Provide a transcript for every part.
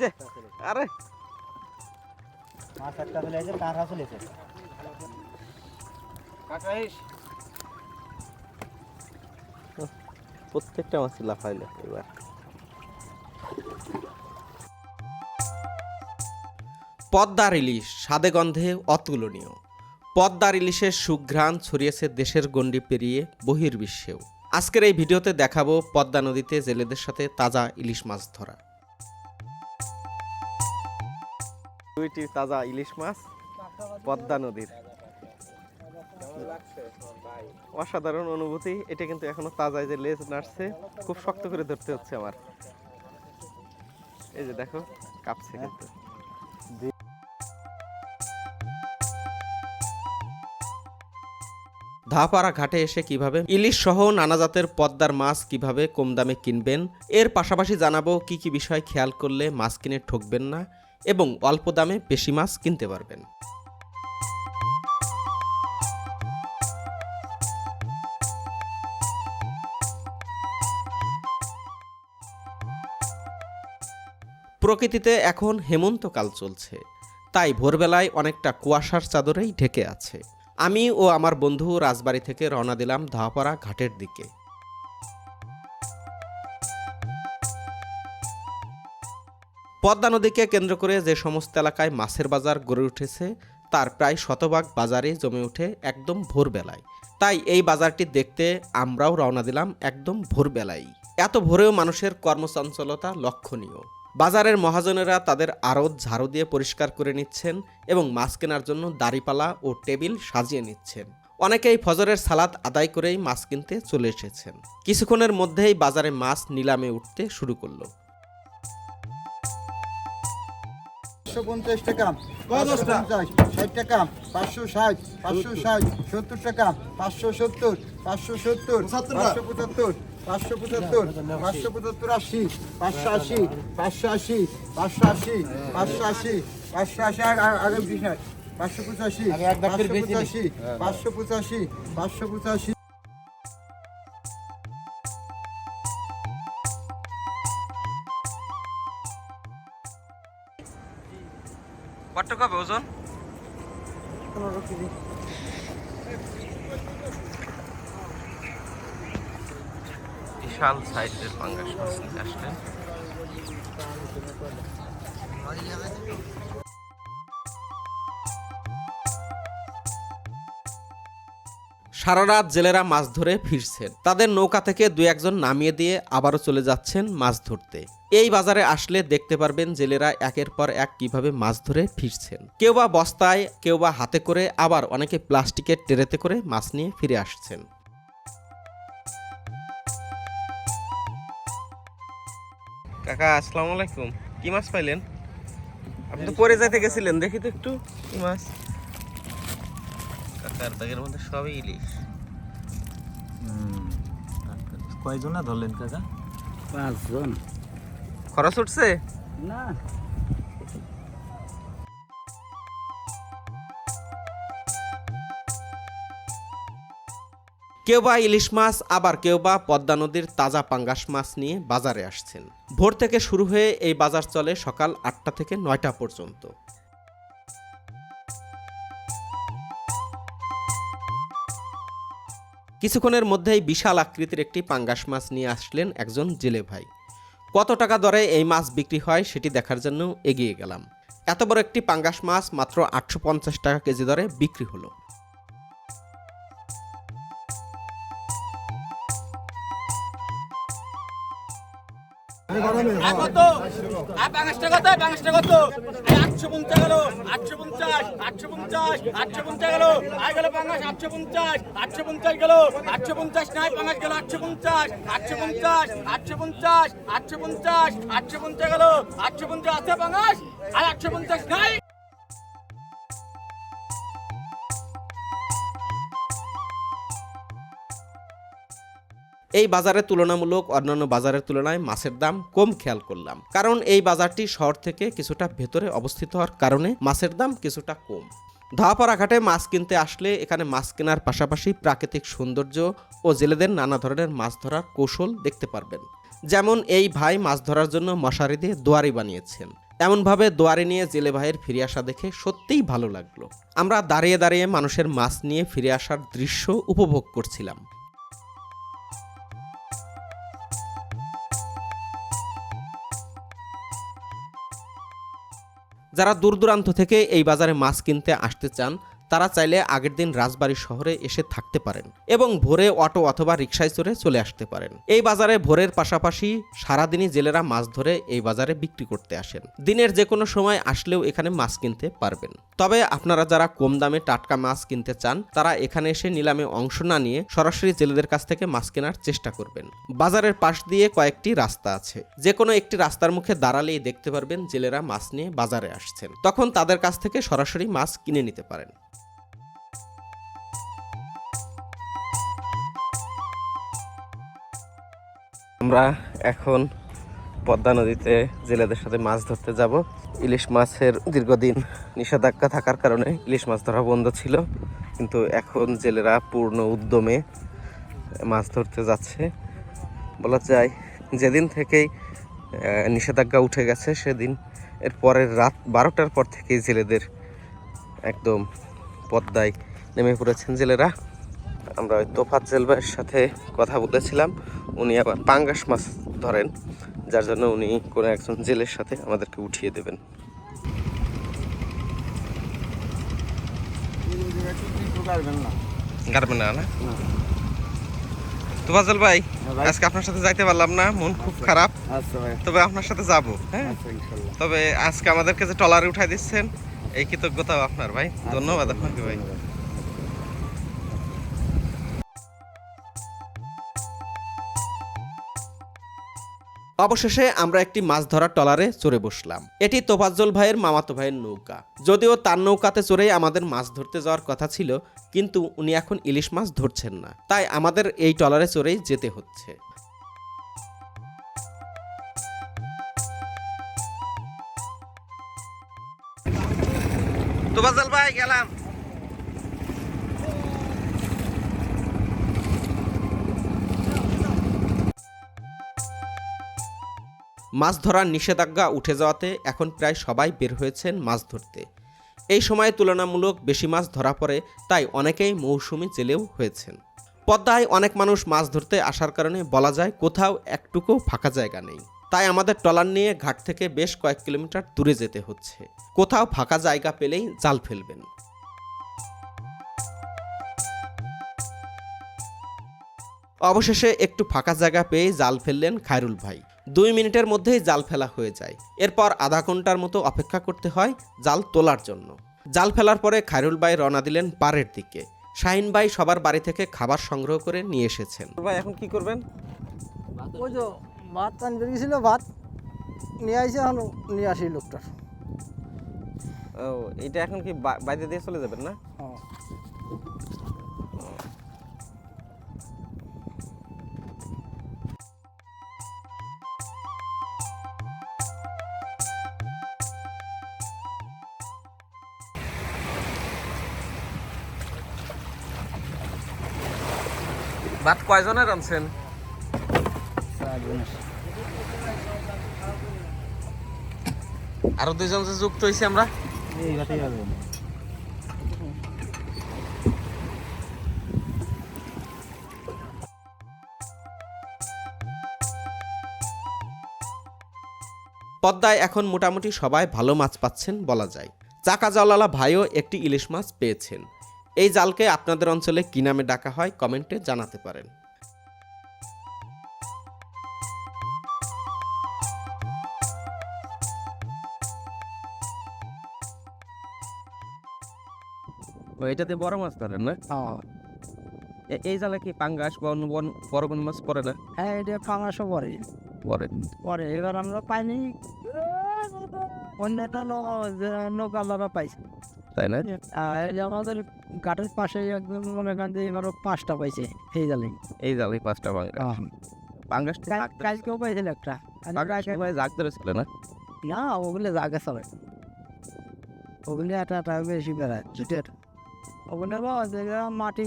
যে আরে। মাছ একটা চলে আছে কার হাসল এসে প্রত্যেকটা মাছ লাফাইলো এবার। পদ্মার ইলিশ স্বাদে গন্ধে অতুলনীয়। পদ্মার ইলিশের সুঘ্রাণ ছড়িয়েছে দেশের গণ্ডি পেরিয়ে বহির্বিশ্বেও। আজকের এই ভিডিওতে দেখাবো পদ্মা নদীতে জেলেদের সাথে তাজা ইলিশ মাছ ধরা। দুইটি তাজা ইলিশ মাছ পদ্মা নদীর। অসাধারণ অনুভূতি এটা কিন্তু এখনও তাজা এই যে লেজ নাড়ছে খুব শক্ত করে ধরতে হচ্ছে আমার। এই যে দেখো কাঁপছে কিন্তু। ধাপাড়া ঘাটে এসে কীভাবে ইলিশ সহ নানা জাতের পদ্মার মাছ কীভাবে কম দামে কিনবেন এর পাশাপাশি জানাব কি কি বিষয় খেয়াল করলে মাছ কিনে ঠকবেন না এবং অল্প দামে বেশি মাছ কিনতে পারবেন। প্রকৃতিতে এখন হেমন্তকাল চলছে। তাই ভোরবেলায় অনেকটা কুয়াশার চাদরেই ঢেকে আছে। আমি ও আমার বন্ধু রাজবাড়ি থেকে রওনা দিলাম ধাপাড়া ঘাটের দিকে। পদ্মা নদীকে কেন্দ্র করে যে সমস্ত এলাকায় মাছের বাজার গড়ে উঠেছে, তার প্রায় শতভাগ বাজারে জমে ওঠে একদম ভোরবেলায়। তাই এই বাজারটি দেখতে আমরাও রওনা দিলাম একদম ভোরবেলায়। এত ভোরেও মানুষের কর্মচঞ্চলতা লক্ষণীয়। বাজারের মহাজনেরা তাদের আড়ত ঝাড়ু দিয়ে পরিষ্কার করে নিচ্ছেন এবং মাছ কেনার জন্য দাড়িপালা ও টেবিল সাজিয়ে নিচ্ছেন। অনেকেই ফজরের সালাদ আদায় করেই মাছ কিনতে চলে এসেছেন। কিছুক্ষণের মধ্যেই বাজারে মাছ নিলামে উঠতে শুরু করল। পাঁচশো পঞ্চাশ টাকা পাঁচশো পঞ্চাশ ষাট টাকা পাঁচশো ষাট পাঁচশো ষাট সত্তর টাকা পাঁচশো সত্তর পাঁচশো সত্তর পাঁচশো পঁচাত্তর পাঁচশো পঁচাত্তর পাঁচশো পঁচাত্তর আশি পাঁচশো আশি পাঁচশো আশি পাঁচশো আশি পাঁশো আশি পাঁচশো আশি আর আর- ষাট পাঁচশো পঁচাশি পাঁচশো পঁচাশি পাঁচশো পঁচাশি পাঁচশো পঁচাশি সারা রাত জেলেরা মাছ ধরে ফিরছেন। তাদের নৌকা থেকে দু একজন নামিয়ে দিয়ে আবারও চলে যাচ্ছেন মাছ ধরতে। এই বাজারে আসলে দেখতে পারবেন জেলেরা একের পর এক কীভাবে মাছ ধরে ফিরছেন। কেউ বা বস্তায় কেউ বা হাতে করে আবার অনেকে প্লাস্টিকের টেরেতে করে মাছ নিয়ে ফিরে আসছেন। কাকা আসসালামু আলাইকুম। কি মাছ পাইলেন? আপনি তো পরে যাইতে গেছিলেন দেখি তো একটু কি মাছ। ব্যাগের মধ্যে সবই ইলিশ। কয়জনা ধরলেন কাকা? পাঁচজন। খরচ উঠছে? না। কেউ বা ইলিশ মাছ আবার কেউ বা পদ্মা নদীর তাজা পাঙ্গাস মাছ নিয়ে বাজারে আসছেন। ভোর থেকে শুরু হয়ে এই বাজার চলে সকাল আটটা থেকে নয়টা পর্যন্ত। কিছুক্ষণের মধ্যেই বিশাল আকৃতির একটি পাঙ্গাস মাছ নিয়ে আসলেন একজন জেলে ভাই। কত টাকা দরে এই মাছ বিক্রি হয় সেটি দেখার জন্য এগিয়ে গেলাম। এত বড় একটি পাঙ্গাস মাছ মাত্র আটশো পঞ্চাশ টাকা কেজি দরে বিক্রি হলো। আটশো পঞ্চাশ আটশো পঞ্চাশ আটশো আটশো আটশো পঞ্চাশ আটশো আটশো পঞ্চাশ আটশো পঞ্চাশ আটশো পঞ্চাশ আটশো পঞ্চাশ আটশো পঞ্চাশ আটশো আটশো আর আটশো নাই এই বাজারে তুলনামূলক অন্যান্য বাজারের তুলনায় মাছের দাম কম খেয়াল করলাম। কারণ এই বাজারটি শহর থেকে কিছুটা ভেতরে অবস্থিত হওয়ার কারণে মাছের দাম কিছুটা কম। ধাপাড়া ঘাটে মাছ কিনতে আসলে এখানে মাছ কেনার পাশাপাশি প্রাকৃতিক সৌন্দর্য ও জেলেদের নানা ধরনের মাছ ধরার কৌশল দেখতে পারবেন। যেমন এই ভাই মাছ ধরার জন্য মশারি দিয়ে দোয়ারি বানিয়েছেন। এমনভাবে দোয়ারে নিয়ে জেলে ভাইয়ের ফিরে আসা দেখে সত্যিই ভালো লাগল। আমরা দাঁড়িয়ে দাঁড়িয়ে মানুষের মাছ নিয়ে ফিরে আসার দৃশ্য উপভোগ করছিলাম। যারা দূর দূরান্ত থেকে এই বাজারে মাছ কিনতে আসতে চান তারা চাইলে আগের দিন রাজবাড়ী শহরে এসে থাকতে পারেন এবং ভোরে অটো অথবা রিক্সায় চড়ে চলে আসতে পারেন। এই বাজারে ভোরের পাশাপাশি সারাদিনই জেলেরা মাছ ধরে এই বাজারে বিক্রি করতে আসেন। দিনের যে কোনো সময় আসলেও এখানে মাছ কিনতে পারবেন। তবে আপনারা যারা কম দামে টাটকা মাছ কিনতে চান, তারা এখানে এসে নিলামে অংশ না নিয়ে সরাসরি জেলেদের কাছ থেকে মাছ কেনার চেষ্টা করবেন। বাজারের পাশ দিয়ে কয়েকটি রাস্তা আছে। যে কোনো একটি রাস্তার মুখে দাঁড়ালেই দেখতে পারবেন জেলেরা মাছ নিয়ে বাজারে আসছেন। তখন তাদের কাছ থেকে সরাসরি মাছ কিনে নিতে পারেন। আমরা এখন পদ্মা নদীতে জেলেদের সাথে মাছ ধরতে যাব। ইলিশ মাছের দীর্ঘদিন নিষেধাজ্ঞা থাকার কারণে ইলিশ মাছ ধরা বন্ধ ছিল। কিন্তু এখন জেলেরা পূর্ণ উদ্যমে মাছ ধরতে যাচ্ছে। বলা যায়, যেদিন থেকেই নিষেধাজ্ঞা উঠে গেছে, সেদিন এর পরের রাত বারোটার পর থেকেই জেলেদের একদম পদ্মায় নেমে পড়েছেন জেলেরা। আমরা ওই তোফাত জেলবাইয়ের সাথে কথা বলেছিলাম। উনি আবার পাঙ্গাস মাছ ধরেন যার জন্য উনি কোনো একজন জেলের সাথে আমাদেরকে উঠিয়ে দেবেন। না না? তোফাজল ভাই আজকে আপনার সাথে যাইতে পারলাম না মন খুব খারাপ। আচ্ছা তবে আপনার সাথে যাব হ্যাঁ? আচ্ছা তবে আজকে আমাদেরকে যে টলারে উঠাই দিচ্ছেন এই কৃতজ্ঞতাও আপনার ভাই। ধন্যবাদ আপনাকে ভাই। অবশেষে আমরা একটি মাছ ধরার টলারে চড়ে বসলাম। এটি তোফাজ্জল ভাইয়ের মামাতো ভাইয়ের নৌকা। যদিও তার নৌকাতে চড়েই আমাদের মাছ ধরতে যাওয়ার কথা ছিল, কিন্তু উনি এখন ইলিশ মাছ ধরছেন না। তাই আমাদের এই টলারে চড়েই যেতে হচ্ছে। তোফাজ্জল ভাই, গেলাম। মাছ ধরার নিষেধাজ্ঞা উঠে যাওয়াতে এখন প্রায় সবাই বের হয়েছেন মাছ ধরতে। এই সময়ে তুলনামূলক বেশি মাছ ধরা পড়ে, তাই অনেকেই মৌসুমি জেলেও হয়েছেন। পদ্মায় অনেক মানুষ মাছ ধরতে আসার কারণে বলা যায় কোথাও একটুকু ফাঁকা জায়গা নেই। তাই আমাদের ট্রলার নিয়ে ঘাট থেকে বেশ কয়েক কিলোমিটার দূরে যেতে হচ্ছে। কোথাও ফাঁকা জায়গা পেলেই জাল ফেলবেন। অবশেষে একটু ফাঁকা জায়গা পেয়ে জাল ফেললেন খায়রুল ভাই। দুই মিনিটের মধ্যেই জাল ফেলা হয়ে যায়। এরপর আধা ঘণ্টার মতো অপেক্ষা করতে হয় জাল তোলার জন্য। জাল ফেলার পরে খায়রুল ভাই রওনা দিলেন পাড়ের দিকে। শাহিন ভাই সবার বাড়ি থেকে খাবার সংগ্রহ করে নিয়ে এসেছেন। ভাই এখন কি করবেন? ওই তো ভাত টান বেরিয়েছিল ভাত নিয়ে আসে এখন নিয়ে আসি লোকটার। ও এটা এখন কি বাইরে দিয়ে চলে যাবেন না? ভাত কয়জনের আনছেন আরও দুইজন যে যুক্ত হয়েছি আমরা? পদ্মায় এখন মোটামুটি সবাই ভালো মাছ পাচ্ছেন বলা যায়। চাকা জলালা ভাইও একটি ইলিশ মাছ পেয়েছেন। এই জালকে আপনাদের অঞ্চলে কি নামে ডাকা হয় কমেন্টে জানাতে পারেন। এটাতে বড় মাছ ধরেন না? হ্যাঁ এই জালে কি পাঙ্গাস বন বন বড় কোন মাছ পড়ে না? হ্যাঁ এটা ফাঙাশও পরে পড়ে। পরে এবার আমরা পাইনি। অন্য একটা নৌকা আমরা পাইছি। তাই না? আর আমাদের ঘাটের পাশে একদম মনে করেন যে এবারও পাঁচটা পাইছে এই জালে এই জালে পাঁচটা পাঙ্গাস পাঙ্গাস কাজকেও পাইছিল একটা। জাগ ধরেছিল না? না ওগুলো জাগে চলে ওগুলো একটা একটা বেশি বেড়ায় জুটের ওগুলো যে মাটি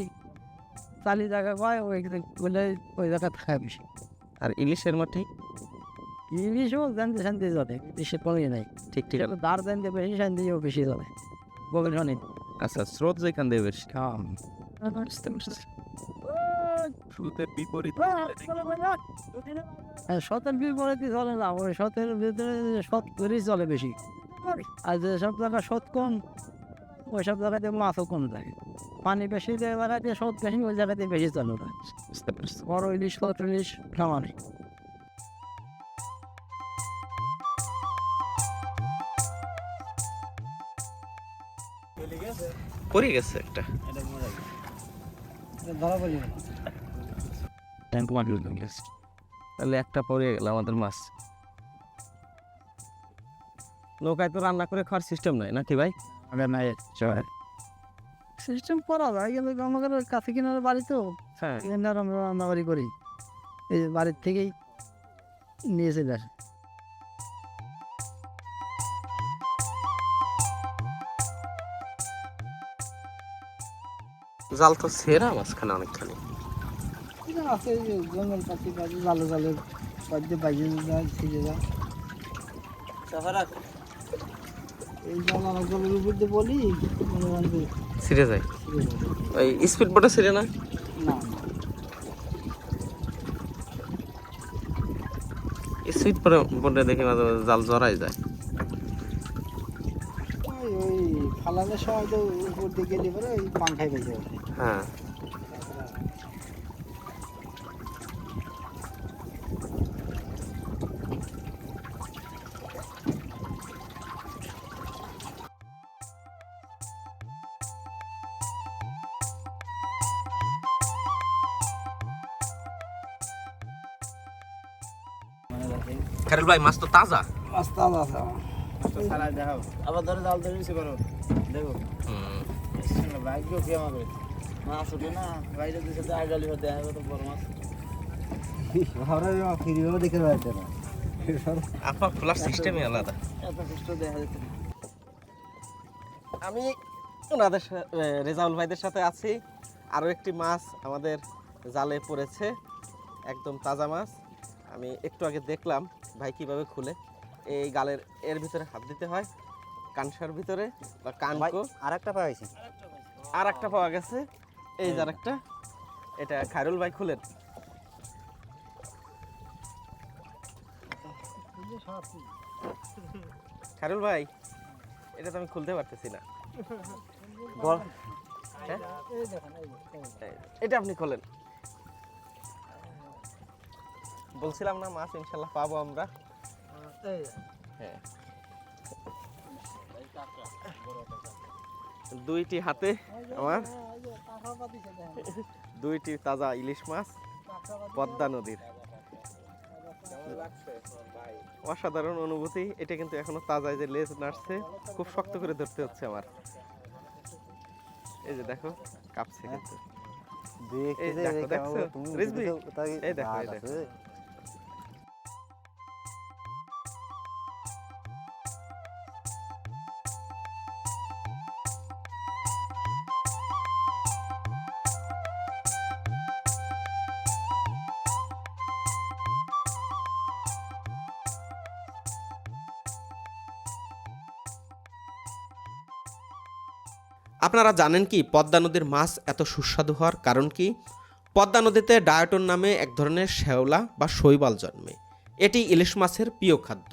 চালি জায়গা কয় ওই বলে ওই জায়গা খায় বেশি। আর ইলিশের মাঠে ইলিশও জানতে শান্তি চলে ইলিশে পড়ে নাই। ঠিক ঠিক। দাঁড় জানতে বেশি শান্তিও বেশি চলে বগল আচ্ছা স্রোত যেখান দিয়ে বেশি কাম স্রোতের বিপরীত হ্যাঁ, বিপরীতে চলে না ওই সতের ভিতরে সৎ করেই চলে বেশি আর যে সব জায়গায় সৎ কম ওই সব জায়গাতে মাছও কম থাকে পানি বেশি যে জায়গাতে সৎ বেশি ওই জায়গাতে বেশি চলে ওরা বড় ইলিশ সৎ ইলিশ খাওয়া পড়ে গেছে একটা। ট্যাঙ্ক মাটি উঠে গেছে তাহলে একটা পরে গেল আমাদের মাছ। নৌকায় তো রান্না করে খাওয়ার সিস্টেম নাই নাকি ভাই? আগে নাই সিস্টেম করা যায় কিন্তু আমাদের কাছে কিনারে বাড়ি তো। হ্যাঁ। আমরা রান্নাবাড়ি করি। এই বাড়ির থেকেই নিয়ে চলে আসে। জাল তো সেরা মাঝখানে অনেকখানি। আছে এই যে জঙ্গল পাখি পাখি জালে জালের বাড়িতে বাইরে যায় ছিঁড়ে যায়। এই জল জলের উপর দিয়ে বলি মনে হয় ছিঁড়ে যায়। ছিঁড়ে যাবে। ওই স্পিড বোটে ছিঁড়ে না? স্পিড বোটে দেখে মাঝে মাঝে জাল জড়াই যায়। ফালানোর সময় তো উপর দিকে গেলে পরে ওই পাংখায় বেজে ওঠে। হ্যাঁ। খারুল ভাই মাছ তো তাজা? রাস্তা আছে আবার ধরে জাল ধরে নিচে করো। দেখো। হুম। ভাগ্য কি আমাদের? মাছ ওঠে না বাইরে দেশে তো আগালি হতে বড় মাছ। আমরা ফিরিও দেখে বেড়াতে না। আপনার খোলার সিস্টেমই আলাদা। এত কষ্ট দেখা যেত না। আমি ওনাদের রেজাউল ভাইদের সাথে আছি। আরও একটি মাছ আমাদের জালে পড়েছে একদম তাজা মাছ। আমি একটু আগে দেখলাম ভাই কীভাবে খুলে। এই গালের এর ভিতরে হাত দিতে হয় কানসার ভিতরে বা কানকো। আর একটা পাওয়া গেছে। আর একটা পাওয়া গেছে। এই যার একটা এটা খায়রুল ভাই খুলেন। খায়রুল ভাই এটা তো আমি খুলতে পারতেছি না। বল। হ্যাঁ? এটা আপনি খোলেন। বলছিলাম না মাছ ইনশাল্লাহ পাবো আমরা। হ্যাঁ। দুইটি হাতে আমার। দুইটি তাজা ইলিশ মাছ পদ্মা নদীর। অসাধারণ অনুভূতি। এটা কিন্তু এখনও তাজা যে লেজ নাড়ছে খুব শক্ত করে ধরতে হচ্ছে আমার। এই যে দেখো কাঁপছে কিন্তু। এই দেখো, এই দেখো, এই দেখো। আপনারা জানেন কি, পদ্মা নদীর মাছ এত সুস্বাদু হওয়ার কারণ কি? পদ্মা নদীতে ডায়টন নামে এক ধরনের শ্যাওলা বা শৈবাল জন্মে। এটি ইলিশ মাছের প্রিয় খাদ্য।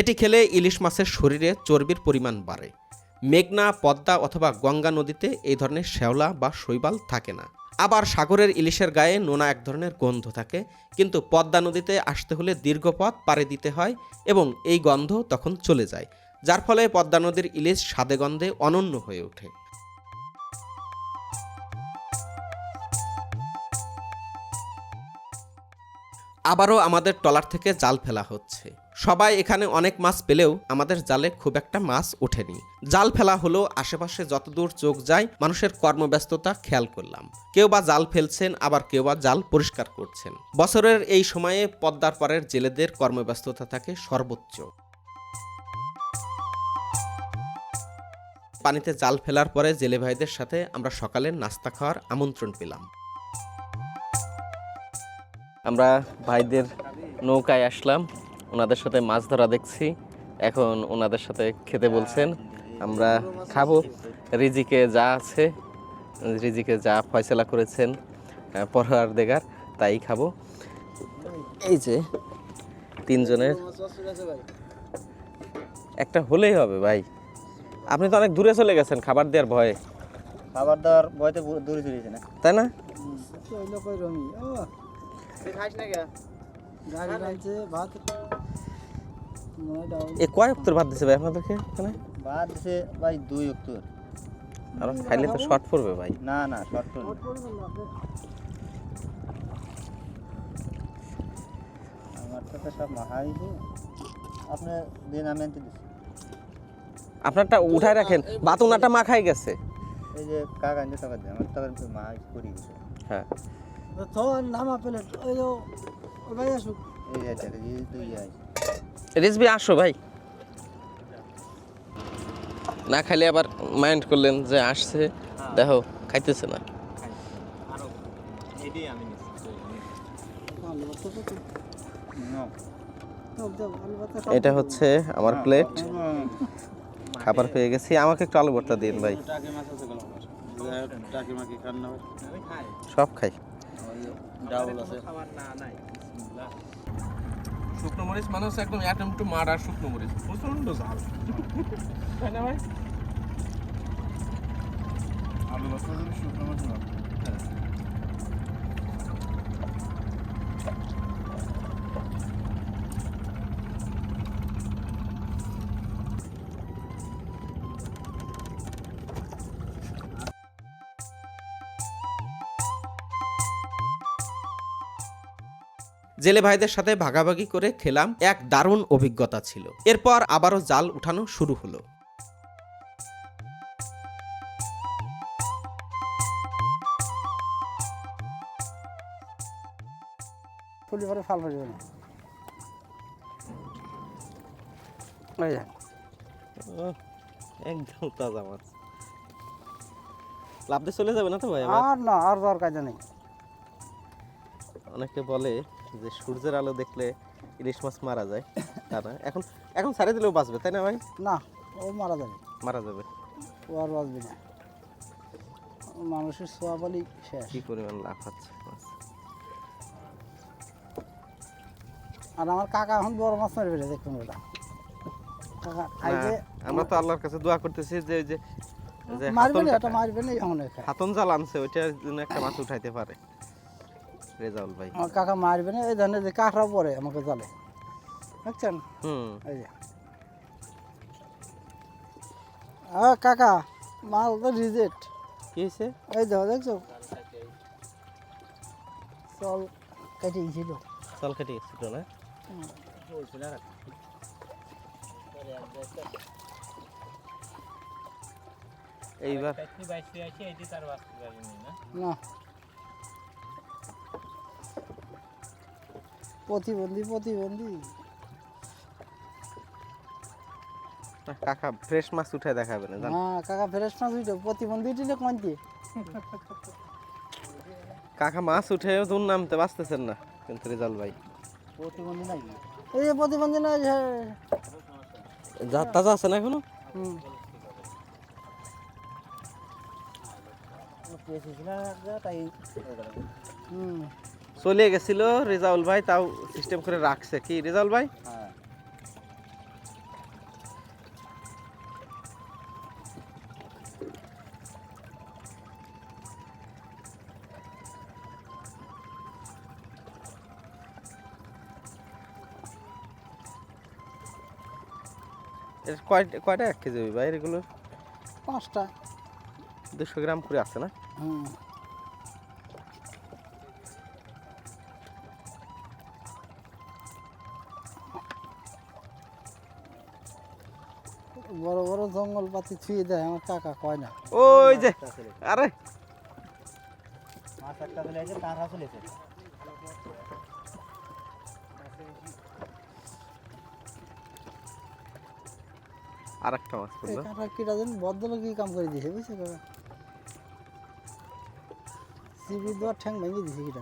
এটি খেলে ইলিশ মাছের শরীরে চর্বির পরিমাণ বাড়ে। মেঘনা, পদ্মা অথবা গঙ্গা নদীতে এই ধরনের শ্যাওলা বা শৈবাল থাকে না। আবার সাগরের ইলিশের গায়ে নোনা এক ধরনের গন্ধ থাকে, কিন্তু পদ্মা নদীতে আসতে হলে দীর্ঘ পথ পাড়ি দিতে হয় এবং এই গন্ধ তখন চলে যায়, যার ফলে পদ্মা নদীর ইলিশ স্বাদে গন্ধে অনন্য হয়ে ওঠে। আবারও আমাদের ট্রলার থেকে জাল ফেলা হচ্ছে। সবাই এখানে অনেক মাছ পেলেও আমাদের জালে খুব একটা মাছ ওঠেনি। জাল ফেলা হলো, আশেপাশে যতদূর চোখ যায়, মানুষের কর্মব্যস্ততা খেয়াল করলাম। কেউ বা জাল ফেলছেন, আবার কেউ বা জাল পরিষ্কার করছেন। বছরের এই সময়ে পদ্মার পাড়ের জেলেদের কর্মব্যস্ততা থাকে সর্বোচ্চ। পানিতে জাল ফেলার পরে জেলে ভাইদের সাথে আমরা সকালে নাস্তা খাওয়ার আমন্ত্রণ পেলাম। আমরা ভাইদের নৌকায় আসলাম ওনাদের সাথে মাছ ধরা দেখছি এখন ওনাদের সাথে খেতে বলছেন আমরা খাব। রিজিকে যা আছে রিজিকে যা ফয়সলা করেছেন পড়ার দেগার তাই খাব। এই যে তিনজনের একটা হলেই হবে ভাই। আপনি তো অনেক দূরে চলে গেছেন খাবার দেওয়ার ভয়ে। খাবার দাবার বয়তে দূরে চলেছে না। তাই না? এ কয় উত্তর ভাত দিছে ভাই আপনাদেরকে এখানে? বাদ দিছে ভাই দুই উত্তর আর খাইলে তো শর্ট পড়বে ভাই। না না শর্ট পড়বে আমার তো তো সব মাহাই আপনি দিন আমি আনতে দিচ্ছি আপনারটা উঠায় রাখেন বাতুনাটা মাখাই গেছে। এই যে কাক আনতে টাকা দিয়ে আমার টাকা মাহাই করি গেছে হ্যাঁ। রিজবি, আসো ভাই। না খাইলে আবার মাইন্ড করলেন যে আসছে, দেখো, খাইতেছে না। এটা হচ্ছে আমার প্লেট খাবার পেয়ে গেছি। আমাকে একটু আলু ভর্তা দিন ভাই। সব খাই। ডাউল আছে। শুকনো মরিচ মানুষ একদম অ্যাটেম টু মার্ডার শুকনো মরিচ। প্রচণ্ড ঝাল। তাই না ভাই? আলু বস্তা যদি শুকনো মাছ জেলে ভাইদের সাথে ভাগাভাগি করে খেলাম এক দারুণ অভিজ্ঞতা ছিল। এরপর আবারও জাল উঠানো শুরু হলো। ফাল একদম তাজা মাছ। লাভ দিয়ে চলে যাবে না তো ভাই আর না আর দরকার নেই। অনেকে বলে যে সূর্যের আলো দেখলে ইলিশ মাছ মারা যায় তা না? এখন এখন ছাড়ে দিলেও বাঁচবে তাই না ভাই? না ও মারা যাবে। মারা যাবে। ও আর বাঁচবে না। মানুষের সোয়াবালি শেষ। কি পরিমাণ লাভ হচ্ছে আর আমার কাকা এখন বড় মাছ মারবে দেখুন ওটা। আমরা তো আল্লাহর কাছে দোয়া করতেছি যে যে মারবে না এটা মারবে না এখন হাতন জাল আনছে ওইটার জন্য একটা মাছ উঠাইতে পারে। রেজাউল ভাই। আমার কাকা মারবে না এই ধানে যে কাঁকড়া পরে আমাকে জালে বুঝছেন? হুম। এই যে। কাকা মাল তো রিজেক্ট। কি হয়েছে এই দেখো দেখছ? চল কেটে গেছিল। চল কেটে গেছিল না? এইবার না। প্রতিবন্ধী প্রতিবন্ধী। কাকা ফ্রেশ মাছ উঠে দেখাবে না হ্যাঁ কাকা ফেরেস মাছ উঠে প্রতিবন্ধী উঠলে কোনটি কাকা মাছ উঠে দূর নামতে বাঁচতেছেন না কিন্তু রেজাউল ভাই। প্রতিবন্ধী নাই। এই যে প্রতিবন্ধী নাই তাজা আছে না এখনও? হুম। তাই। হুম। চলে গেছিল রেজাউল ভাই তাও সিস্টেম করে রাখছে। কি রেজাউল ভাই? হ্যাঁ। কয়টা এক কেজি ভাই এগুলো? পাঁচটা। দুশো গ্রাম করে আছে না? হুম। জঙ্গল ছুঁয়ে দেয়? আমার কাকা কয় না? ওই যে আরে। মাছ একটা চলে আছে কাঁকড়া চলেছে আর একটা মাছ পড়ল। কিটা কাম করে দিছে বুঝছে কাকা? সিবি দেওয়ার ঠ্যাং ভেঙে দিছে কিটা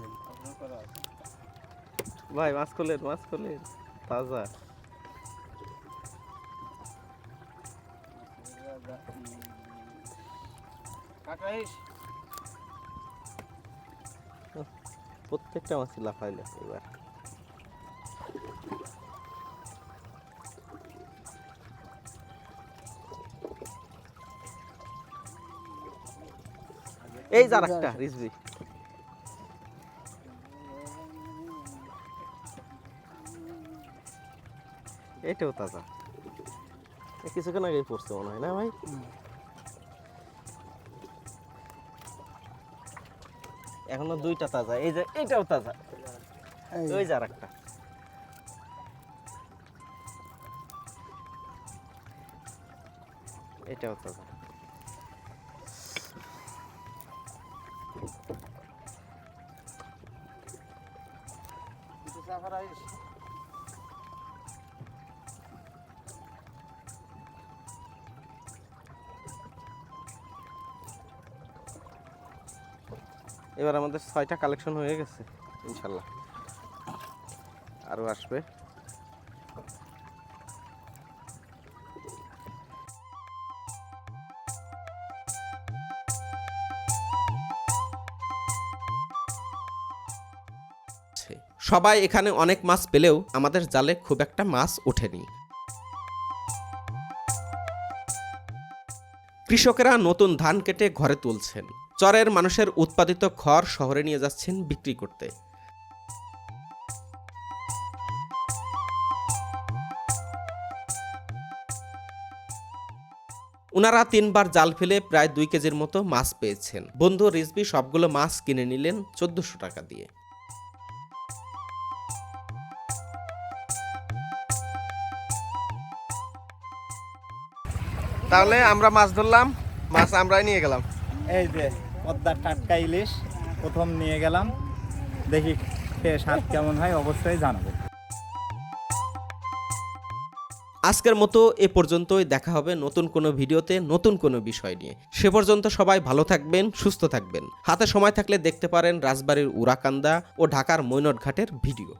ভাই মাছ করলেন মাছ করলেন। তাজা। প্রত্যেকটা মাছই লাফাইলে এবার। এই যার একটা রিজভি। এটাও তাজা। কিছুক্ষণ আগেই পড়ছে মনে হয়, না ভাই? এখনও দুইটা তাজা। এই যে এটাও তাজা। ওই যে। আর একটা এটাও তাজা। এবার আমাদের ছয়টা কালেকশন হয়ে গেছে, ইনশাল্লাহ। আরও আসবে। সবাই এখানে অনেক মাছ পেলেও আমাদের জালে খুব একটা মাছ ওঠেনি। কৃষকেরা নতুন ধান কেটে ঘরে তুলছেন। চরের মানুষের উৎপাদিত খড় শহরে নিয়ে যাচ্ছেন বিক্রি করতে। উনারা তিনবার জাল ফেলে প্রায় দুই কেজির মতো মাছ পেয়েছেন। বন্ধু রিজবি সবগুলো মাছ কিনে নিলেন চোদ্দশো টাকা দিয়ে। তাহলে আমরা মাছ ধরলাম, মাছ আমরাই নিয়ে গেলাম। এই যে পদ্মার টাটকা ইলিশ, প্রথম নিয়ে গেলাম। দেখি খেয়ে স্বাদ কেমন হয়, অবশ্যই জানাব। আজকের মতো এ পর্যন্তই, দেখা হবে নতুন কোনো ভিডিওতে নতুন কোনো বিষয় নিয়ে। সে পর্যন্ত সবাই ভালো থাকবেন, সুস্থ থাকবেন। হাতে সময় থাকলে দেখতে পারেন রাজবাড়ির উড়াকান্দা ও ঢাকার মৈনট ঘাটের ভিডিও।